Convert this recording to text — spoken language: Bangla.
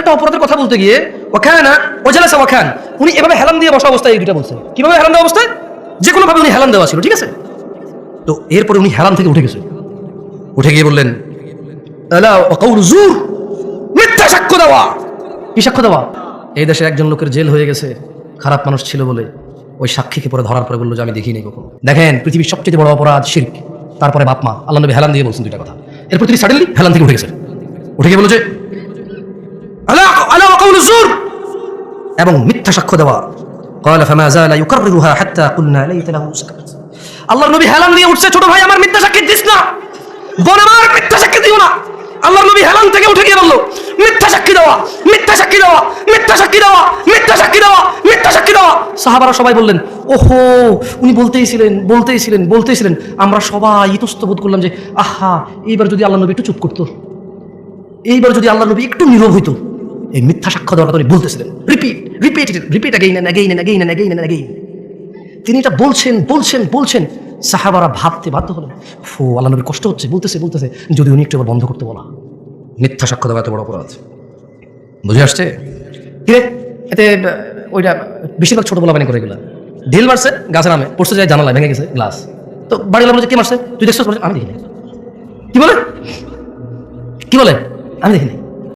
একটা অপরাধের কথা বলতে গিয়ে, ওখানা ওজালাসা ওখান, উনি এভাবে হেলান দিয়ে বসা অবস্থায় এই দুটা বলছেন কীভাবে হেলান দেওয়া অবস্থায়? যে কোনোভাবে উনি হেলান দেওয়া ছিল, ঠিক আছে? তো এরপরে উনি হেলান থেকে উঠে গেছে। উঠে গিয়ে বললেন মিথ্যা সাক্ষ্য দেওয়া। কি সাক্ষ্য দেওয়া? এই দেশে একজন লোকের জেল হয়ে গেছে, খারাপ মানুষ ছিল বলে ওই সাক্ষীকে পরে ধরার পরে বলল যে আমি দেখিনি কখনো। দেখেন, পৃথিবীর সবচেয়ে বড় অপরাধ শির্ক, তারপরে বাপ মা, আল্লাহ নবী হেলান দিয়ে বলছেন দুইটা কথা। এরপর তিনি সাডেনলি হেলান থেকে উঠে গেছে উঠে গিয়ে বলল যে এবং মিথ্যা সাক্ষ্য দেওয়া। আল্লাহ নবী হেলান দিয়ে উঠছে, ছোট ভাই, আমার মিথ্যা সাক্ষী দিস না। বোন, আমার মিথ্যা সাক্ষী দিও না। আল্লাহ নবী হেলান থেকে উঠে গিয়ে বলল, মিথ্যা সাক্ষী দেওয়া, মিথ্যা সাক্ষী দেওয়া, মিথ্যা সাক্ষী দেওয়া, মিথ্যা সাক্ষী দেওয়া, মিথ্যা সাক্ষী দেওয়া। সাহাবারা সবাই বললেন, ওহো, উনি বলতেই ছিলেন বলতেই ছিলেন বলতেই ছিলেন। আমরা সবাই ইতস্ত বোধ করলাম যে, আহা, এইবার যদি আল্লাহ নবী একটু চুপ করতো, এইবার যদি আল্লাহ নবী একটু নীরব হইতো এই মিথ্যা সাক্ষ্য দেওয়ার কথা উনি বলতেছিলেন। Repeat repeat repeat again and again and again and again and again তিনি এটা বলছেন বলছেন বলছেন। সাহাবারা ভাবতে বাধ্য হলেন। ফো আল্লাহ নবীর কষ্ট হচ্ছে। বলতেছে বলতেছে যদি উনি একটু আবার বন্ধ করতে বলা। মিথ্যা সাক্ষ্য দেওয়া এত বড় অপরাধ। বুঝে আসছে? কিরে এতে ওইটা বেশিরভাগ ছোট বলা বানি করে গেলা ঢিল মারছে গাছের নামে। পড়ছে যায় জানালা ভেঙে গেছে গ্লাস তো বাড়ি বলছে কে মারছে? তুই দেখছিস? আমি দেখিনি। কি বলে? কি বলে? আমি দেখিনি।